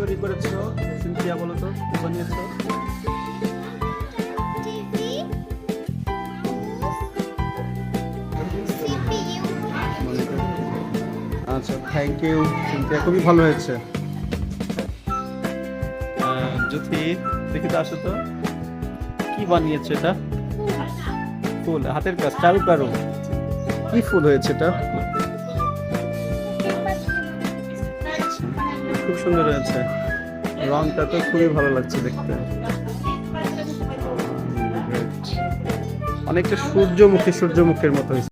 তৈরি করেছ সিনথিয়া বলো তো বানিয়েছো আচ্ছা থ্যাংক ইউ সিনথিয়া খুবই ভালো হয়েছে। জ্যোতি দেখি তো আসো তো। কি বানিয়েছে এটা? ফুল হাতের কাজ চারু কারু। কি ফুল হয়েছে এটা? খুব সুন্দর হয়েছে। রংটা তো খুবই ভালো লাগছে দেখতে। অনেকটা সূর্যমুখী সূর্যমুখীর মতো হয়েছে।